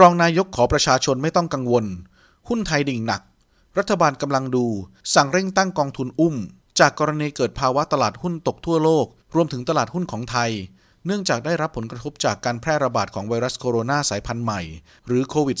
รองนายกขอประชาชนไม่ต้องกังวล หุ้นไทยดิ่งหนัก รัฐบาลกำลังดู สั่งเร่งตั้งกองทุนอุ้ม จากกรณีเกิดภาวะตลาดหุ้นตกทั่วโลก รวมถึงตลาดหุ้นของไทย เนื่องจากได้รับผลกระทบจากการแพร่ระบาดของไวรัสโคโรนาสายพันธุ์ใหม่ หรือโควิด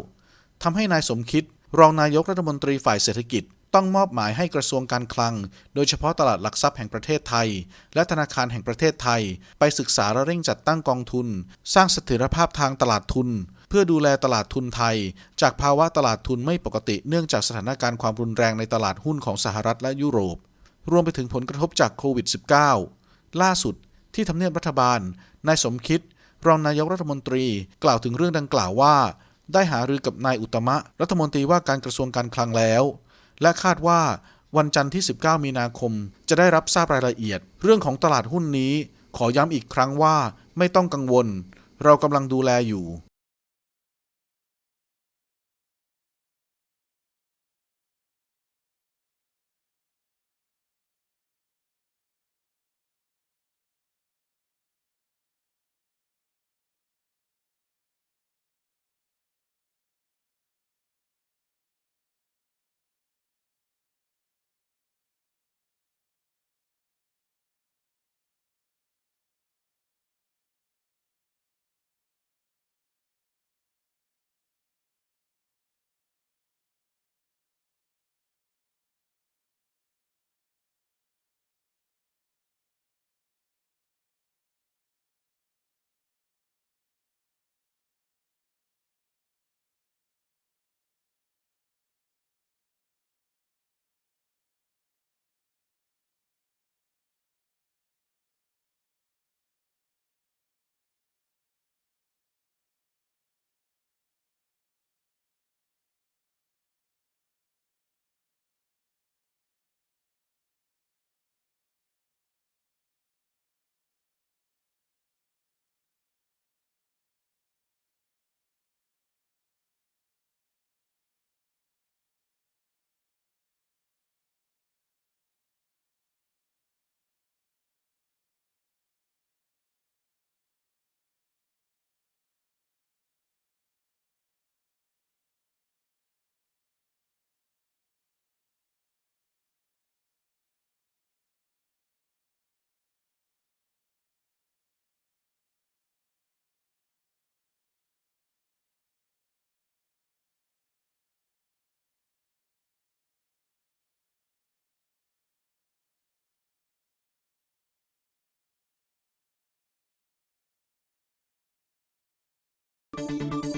-19 ทำให้นายสมคิด รองนายกรัฐมนตรีฝ่ายเศรษฐกิจต้องมอบหมายให้กระทรวงการคลัง โดยเฉพาะตลาดหลักทรัพย์แห่งประเทศไทย และธนาคารแห่งประเทศไทย ไปศึกษาและเร่งจัดตั้งกองทุน สร้างเสถียรภาพทางตลาดทุน พื่อดูแลตลาดทุนไทย จากภาวะตลาดทุนไม่ปกติเนื่องจากสถานการณ์ความรุนแรงในตลาดหุ้นของสหรัฐและยุโรป รวมไปถึงผลกระทบจากโควิด -19 ล่าสุดที่ทำเนียบรัฐบาล นายสมคิด รองนายกรัฐมนตรี กล่าวถึงเรื่องดังกล่าวว่า ได้หารือกับนายอุตมะ รัฐมนตรีว่าการกระทรวงการคลังแล้ว และคาดว่าวันจันทร์ที่ 19 มีนาคม จะได้รับทราบรายละเอียด เรื่องของตลาดหุ้นนี้ ขอย้ำอีกครั้งว่าไม่ต้องกังวล เรากำลังดูแลอยู่ Thank you